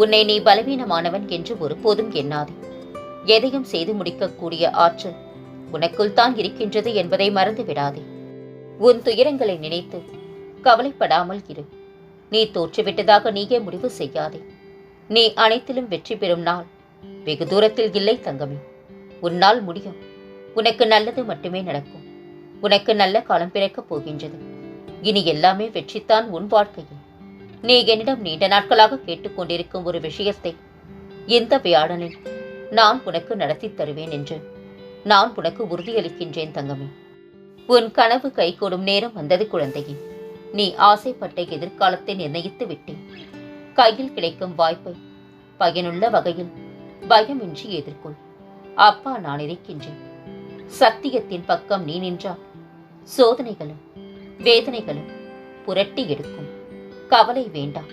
உன்னை நீ பலவீனமானவன் என்று ஒருபோதும் எண்ணாதே. எதையும் செய்து முடிக்கக்கூடிய ஆற்றல் உனக்குள் தான் இருக்கின்றது என்பதை மறந்து விடாதே உன் துயரங்களை நினைத்து கவலைப்படாமல் இரு. நீ தோற்றுவிட்டதாக நீயே முடிவு செய்யாதே. நீ அனைத்திலும் வெற்றி பெறும் நாள் வெகு தூரத்தில் இல்லை தங்கமே. உன்னால் முடியும். உனக்கு நல்லது மட்டுமே நடக்கும். உனக்கு நல்ல காலம் பிறக்கப் போகின்றது. இனி எல்லாமே வெற்றித்தான் உன் வாழ்க்கையில். நீ என்னிடம் நீண்ட நாட்களாக கேட்டுக்கொண்டிருக்கும் ஒரு விஷயத்தை இந்த வியாழனில் நான் உனக்கு நடத்தி தருவேன் என்று நான் உனக்கு உறுதியளிக்கின்றேன் தங்கமே. உன் கனவு கைகூடும் நேரம் வந்தது குழந்தையே. நீ ஆசைப்பட்ட எதிர்காலத்தை நிர்ணயித்து விட்டேன். கையில் கிடைக்கும் வாய்ப்பை பயனுள்ள வகையில் பயமின்றி எதிர்கொள். அப்பா நான் இருக்கின்றேன். சத்தியத்தின் பக்கம் நீ நின்றால் சோதனைகளும் வேதனைகளும் புரட்டி எடுக்கும். கவலை வேண்டாம்.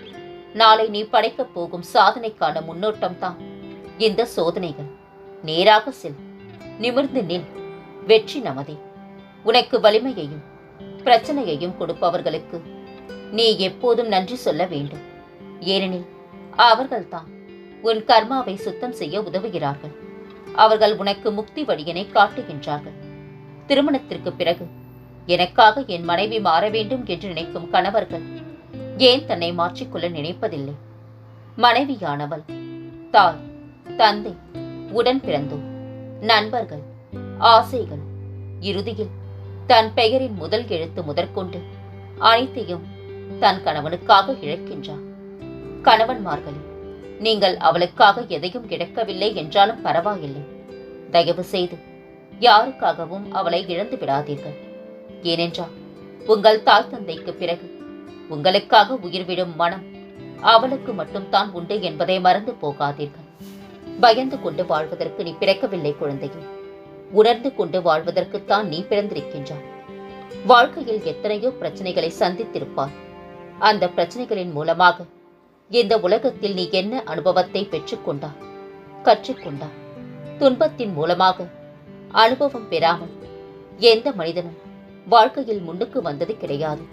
நாளை நீ படைக்கப் போகும் சாதனைக்கான முன்னோட்டம் தான் இந்த சோதனைகள் நேராக செல். நிமிர்ந்து நில். வெற்றி நமதே. உனக்கு வலிமையையும் பிரச்சனையையும் கொடுப்பவர்களுக்கு நீ எப்போதும் நன்றி சொல்ல வேண்டும். ஏனெனில் அவர்கள்தான் உன் கர்மாவை சுத்தம் செய்ய உதவுகிறார்கள். அவர்கள் உனக்கு முக்தி வழியினை காட்டுகின்றார்கள். திருமணத்திற்கு பிறகு எனக்காக என் மனைவி மாற வேண்டும் என்று நினைக்கும் கணவர்கள் ஏன் தன்னை மாற்றிக்கொள்ள நினைப்பதில்லை? மனைவியானவள் தாய் தந்தை உடன் பிறந்தோர் நண்பர்கள் ஆசைகள் இறுதியில் தன் பெயரின் முதல் எழுத்து முதற்கொண்டு அனைத்தையும் தன் கணவனுக்காக இழக்கின்றார். கணவன்மார்களே நீங்கள் அவளுக்காக எதையும் இழக்கவில்லை என்றாலும் பரவாயில்லை. தயவு செய்து யாருக்காகவும் அவளை இழந்து விடாதீர்கள். ஏனென்றால் உங்கள் தாய் தந்தைக்கு பிறகு உங்களுக்காக உயிர் விடும் மனம் அவளுக்கு மட்டும்தான் உண்டு என்பதை மறந்து போகாதீர்கள். பயந்து கொண்டு வாழ்வதற்கு நீ பிறக்கவில்லை குழந்தையே. உணர்ந்து கொண்டு வாழ்வதற்குத்தான் நீ பிறந்திருக்கின்றாய். வாழ்க்கையில் எத்தனையோ பிரச்சனைகளை சந்தித்திருப்பார் அந்த பிரச்சனைகளின் மூலமாக இந்த உலகத்தில் நீ என்ன அனுபவத்தை பெற்றுக்கொண்டாய்? கற்றுக்கொண்டாய். துன்பத்தின் மூலமாக அனுபவம் பெறாமல் எந்த மனிதனும் வாழ்க்கையில் முன்னுக்கு வந்தது கிடையாது.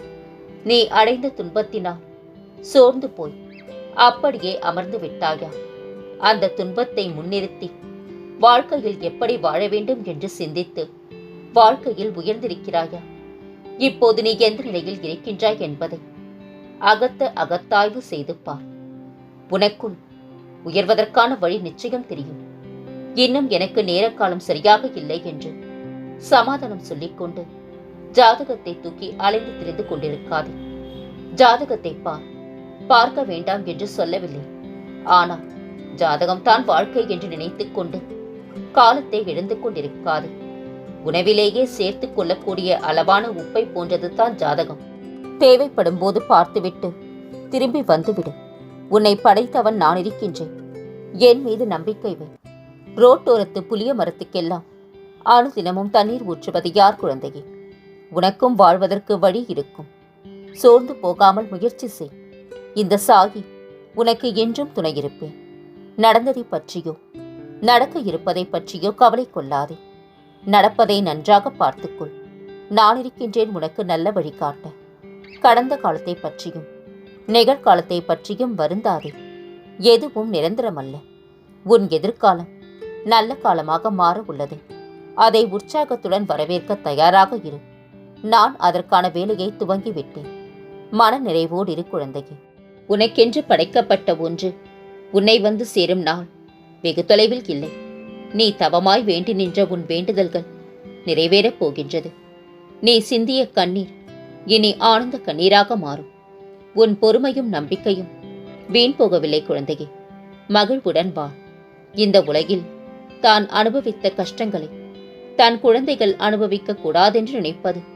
நீ அடைந்த துன்பத்தினால் சோர்ந்து போய் அப்படியே அமர்ந்து விட்டாயா? அந்த துன்பத்தை முன்னிறுத்தி வாழ்க்கையில் எப்படி வாழ வேண்டும் என்று சிந்தித்து வாழ்க்கையில் உயர்ந்திருக்கிறாயா? இப்போது நீ எந்த நிலையில் இருக்கின்றாய் என்பதை அகத்த அகத்தாய்வு செய்து பார். உனக்குள் உயர்வதற்கான வழி நிச்சயம் தெரியும். இன்னும் எனக்கு நேரக்காலம் சரியாக இல்லை என்று சமாதானம் சொல்லிக்கொண்டு ஜாதகத்தை தூக்கி அலைந்து திரிந்து கொண்டிருக்காதே. ஜாதகத்தை பார் பார்க்க வேண்டாம் என்று சொல்லவில்லை. ஆனால் ஜாதகம் தான் வாழ்க்கை என்று நினைத்துக் கொண்டு காலத்தை இழந்து கொண்டிருக்காதே. உணவிலேயே சேர்த்துக் கொள்ளக்கூடிய அளவான உப்பை போன்றது தான் ஜாதகம். தேவைப்படும் போது பார்த்துவிட்டு திரும்பி வந்துவிடு. உன்னை படைத்தவன் நான் இருக்கின்றேன். என் மீது நம்பிக்கை வை. ரோட்டோரத்து புளிய மரத்துக்கெல்லாம் அனுதினமும் தண்ணீர் ஊற்றுவது யார் குழந்தையே? உனக்கும் வாழ்வதற்கு வழி இருக்கும். சோர்ந்து போகாமல் முயற்சி செய். இந்த சாகி உனக்கு என்றும் துணையிருப்பேன். நடந்ததை பற்றியோ நடக்க இருப்பதை பற்றியோ கவலை கொள்ளாதே. நடப்பதை நன்றாக பார்த்துக்கொள். நான் இருக்கின்றேன் உனக்கு நல்ல வழிகாட்ட கடந்த காலத்தை பற்றியும் நிகழ்காலத்தை பற்றியும் வருந்தாதே. எதுவும் நிரந்தரமல்ல. உன் எதிர்காலம் நல்ல காலமாக மாற உள்ளது. அதை உற்சாகத்துடன் வரவேற்க தயாராக இரு. நான் அதற்கான வேலையை துவங்கிவிட்டேன். மன நிறைவோடு இரு குழந்தையே. உனக்கென்று படைக்கப்பட்ட ஒன்று உன்னை வந்து சேரும் நாள். வெகு தொலைவில் இல்லை. நீ தவமாய் வேண்டி நின்ற உன் வேண்டுதல்கள் நிறைவேறப் போகின்றது. நீ சிந்திய கண்ணீர் இனி ஆனந்த கண்ணீராக மாறும். உன் பொறுமையும் நம்பிக்கையும் வீண் போகவில்லை குழந்தையே. மகிழ்வுடன் வா. இந்த உலகில் தான் அனுபவித்த கஷ்டங்களை தன் குழந்தைகள் அனுபவிக்க கூடாதென்று நினைப்பது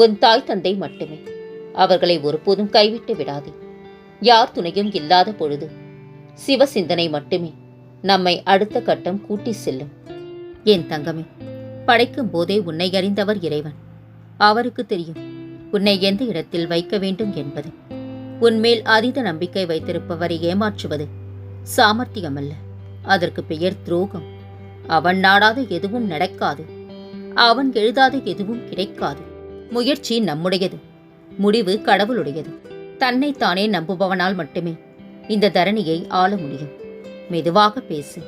உன் தாய் தந்தை மட்டுமே. அவர்களை ஒருபோதும் கைவிட்டு விடாதே. யார் துணையும் இல்லாத பொழுது சிவ சிந்தனை மட்டுமே நம்மை அடுத்த கட்டம் கூட்டி செல்லும். என் தங்கமே படைக்கும் போதே உன்னை அறிந்தவர் இறைவன். அவருக்கு தெரியும் உன்னை எந்த இடத்தில் வைக்க வேண்டும் என்பது. உன்மேல் அதீத நம்பிக்கை வைத்திருப்பவரை ஏமாற்றுவது சாமர்த்தியமல்ல. அதற்கு பெயர் துரோகம். அவன் நாடாத எதுவும் நடக்காது. அவன் எழுதாத எதுவும் கிடைக்காது. முயற்சி நம்முடையது. முடிவு கடவுளுடையது. தன்னைத்தானே நம்புபவனால் மட்டுமே இந்த தரணியை ஆள முடியும். மெதுவாக பேசு.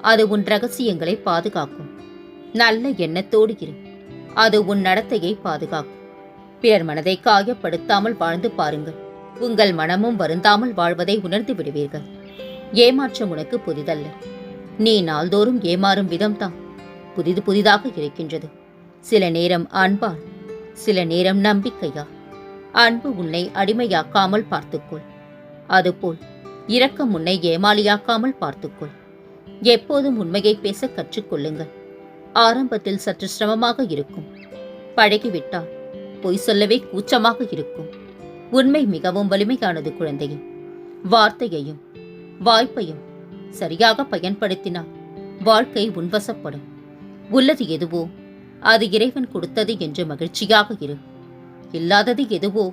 அது உன் ரகசியங்களை பாதுகாக்கும். நல்ல எண்ணத்தோடு இரு. அது உன் நடத்தையை பாதுகாக்கும். பிறர் மனதை காயப்படுத்தாமல் வாழ்ந்து பாருங்கள். உங்கள் மனமும் வருந்தாமல் வாழ்வதை உணர்ந்து விடுவீர்கள். ஏமாற்றம் உனக்கு புதிதல்ல. நீ நாள்தோறும் ஏமாறும் விதம்தான். புதிது புதிதாக இருக்கின்றது. சில நேரம் அன்பால் சில நேரம் நம்பிக்கையா? அன்பு உன்னை அடிமையாக்காமல் பார்த்துக்கொள். அதுபோல் இரக்கம் உன்னை ஏமாளியாக்காமல் பார்த்துக்கொள். எப்போதும் உண்மையை பேச கற்றுக்கொள்ளுங்கள். ஆரம்பத்தில் சற்று சிரமமாக இருக்கும். பழகிவிட்டால் பொய் சொல்லவே கூச்சமாக இருக்கும். உண்மை மிகவும் வலிமையானது குழந்தையே. வார்த்தையையும் வாய்ப்பையும் சரியாக பயன்படுத்தினால் வாழ்க்கை உன்வசப்படும். உள்ளது எதுவோ அது இறைவன் கொடுத்தது என்று மகிழ்ச்சியாக இரு. இல்லாதது எதுவோ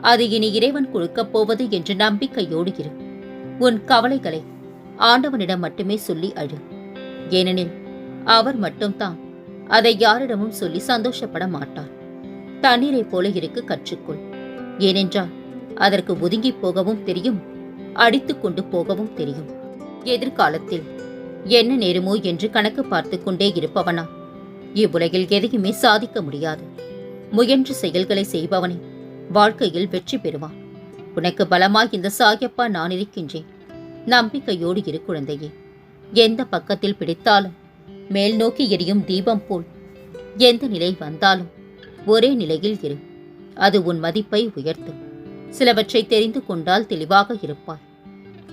அது இனி இறைவன் கொடுக்கப் போவது என்று நம்பிக்கையோடு இரு. உன் கவலைகளை ஆண்டவனிடம் மட்டுமே சொல்லி அழு. ஏனெனில் அவர் மட்டும்தான் அதை யாரிடமும் சொல்லி சந்தோஷப்பட மாட்டார். தண்ணீரைப் போல இருக்க கற்றுக்கொள். ஏனென்றால் அதற்கு ஒதுங்கி போகவும் தெரியும் அடித்துக் கொண்டு போகவும் தெரியும். எதிர்காலத்தில் என்ன நேருமோ என்று கணக்கு பார்த்து கொண்டே இருப்பவனா? இவ்வுலகில் எதையுமே சாதிக்க முடியாது. முயன்று செயல்களை செய்பவனே வாழ்க்கையில் வெற்றி பெறுவான். உனக்கு பலமாய் இந்த சாயப்பா நான் இருக்கின்றேன். நம்பிக்கையோடு இரு குழந்தையே. எந்த பக்கத்தில் பிடித்தாலும் மேல் நோக்கி எரியும் தீபம் போல் எந்த நிலை வந்தாலும் ஒரே நிலையில் இரு. அது உன் மதிப்பை உயர்த்தும். சிலவற்றை தெரிந்து கொண்டால் தெளிவாக இருப்பாய்.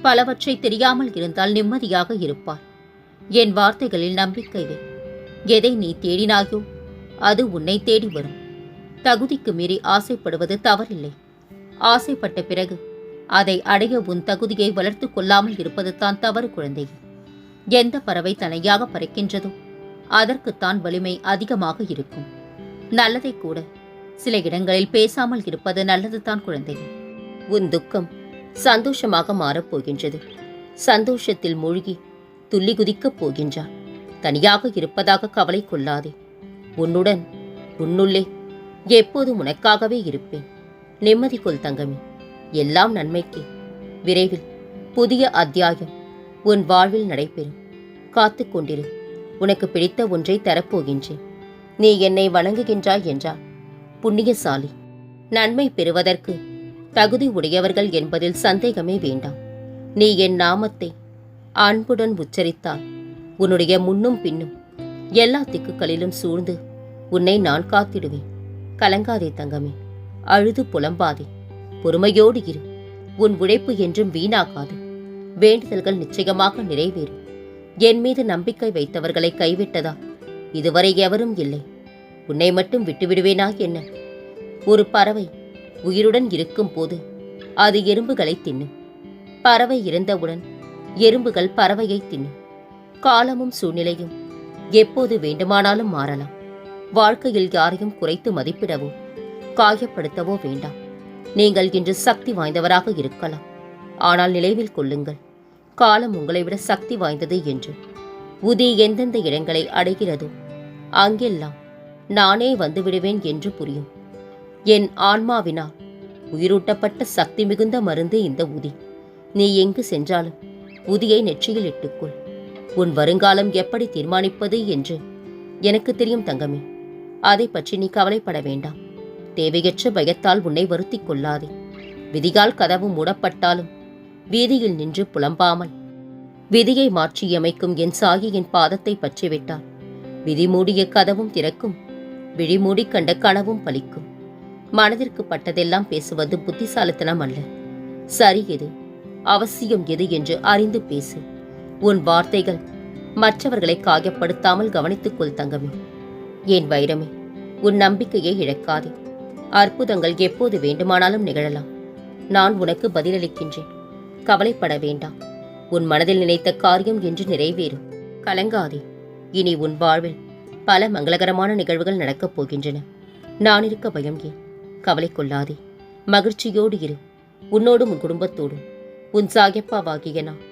பலவற்றை தெரியாமல் இருந்தால் நிம்மதியாக இருப்பாய். என் வார்த்தைகளில் நம்பிக்கை வை. எதை நீ தேடினாயோ அது உன்னை தேடி வரும். தகுதிக்கு மீறி ஆசைப்படுவது தவறில்லை. ஆசைப்பட்ட பிறகு அதை அடைய உன் தகுதியை வளர்த்து கொள்ளாமல் இருப்பது தான் தவறு குழந்தை. எந்த பறவை தனியாக பறக்கின்றதோ அதற்குத்தான் வலிமை அதிகமாக இருக்கும். நல்லதை கூட சில இடங்களில் பேசாமல் இருப்பது நல்லதுதான் குழந்தை. உன் துக்கம் சந்தோஷமாக மாறப் போகின்றது. சந்தோஷத்தில் மூழ்கி துள்ளி குதிக்கப் போகின்றான் தனியாக இருப்பதாக கவலை கொள்ளாதே. உன்னுடன் உன்னுள்ளே எப்போதும் உனக்காகவே இருப்பேன். நிம்மதி கொள் தங்கமே. எல்லாம் நன்மைக்கு. விரைவில் புதிய அத்தியாயம் உன் வாழ்வில் நடைபெறும். காத்து கொண்டிரு. உனக்கு பிடித்த ஒன்றை தரப்போகின்றேன். நீ என்னை வணங்குகின்றாய் என்றால் புண்ணியசாலி நன்மை பெறுவதற்கு தகுதி உடையவர்கள் என்பதில் சந்தேகமே வேண்டாம். நீ என் நாமத்தை அன்புடன் உச்சரித்தால் உன்னுடைய முன்னும் பின்னும் எல்லா திக்குகளிலும் சூழ்ந்து உன்னை நான் காத்திடுவேன். கலங்காதே தங்கமே அழுது புலம்பாதே. பொறுமையோடு இரு உன் உழைப்பு என்றும் வீணாகாது. வேண்டுதல்கள் நிச்சயமாக நிறைவேறும். என் மீது நம்பிக்கை வைத்தவர்களை கைவிட்டதா? இதுவரை எவரும் இல்லை. உன்னை மட்டும் விட்டுவிடுவேனா என்ன? ஒரு பறவை உயிருடன் இருக்கும் போது அது எறும்புகளை தின்னும். பறவை இறந்தவுடன் எறும்புகள் பறவையை தின்னும். காலமும் சூழ்நிலையும் எப்போது வேண்டுமானாலும் மாறலாம். வாழ்க்கையில் யாரையும் குறைத்து மதிப்பிடவோ காயப்படுத்தவோ வேண்டாம். நீங்கள் இன்று சக்தி வாய்ந்தவராக இருக்கலாம். ஆனால் நினைவில் கொள்ளுங்கள் காலம் உங்களை விட சக்தி வாய்ந்தது என்று. உதி எந்தெந்த இடங்களை அடைகிறதோ அங்கெல்லாம் நானே வந்து விடுவேன் என்று புரியும். என் ஆன்மாவினால் உயிரூட்டப்பட்ட சக்தி மிகுந்த மருந்து இந்த உதி. நீ எங்கு சென்றாலும் உதியை நெற்றியில் இட்டுக்கொள். உன் வருங்காலம் எப்படி தீர்மானிப்பது என்று. எனக்கு தெரியும் தங்கமே. அதை பற்றி நீ கவலைப்பட வேண்டாம். தேவையற்ற பயத்தால் உன்னை வருத்திக் கொள்ளாதே. விதிகால் கதவு மூடப்பட்டாலும் வீதியில் நின்று புலம்பாமல் விதியை மாற்றியமைக்கும் என் சாகியின் பாதத்தை பற்றிவிட்டால் விதி மூடிய கதவும் திறக்கும் விழிமூடி கண்ட கனவும் பலிக்கும். மனதிற்கு பட்டதெல்லாம் பேசுவது புத்திசாலித்தனம் அல்ல. சரி எது? அவசியம் எது என்று அறிந்து பேசு. உன் வார்த்தைகள் மற்றவர்களை காயப்படுத்தாமல் கவனித்துக் கொள் தங்கமே. என் வைரமே உன் நம்பிக்கையை இழக்காதே. அற்புதங்கள் எப்போது வேண்டுமானாலும் நிகழலாம். நான் உனக்கு பதிலளிக்கின்றேன். கவலைப்பட வேண்டாம். உன் மனதில் நினைத்த காரியம் என்று நிறைவேறும். கலங்காதே. இனி உன் வாழ்வில் பல மங்களகரமான நிகழ்வுகள் நடக்கப் போகின்றன. நான் இருக்க பயம் ஏன்? கவலை கொள்ளாதே. மகிழ்ச்சியோடு இரு. உன்னோடும் உன் குடும்பத்தோடும். உன் சாயப்பாவாகிய நான்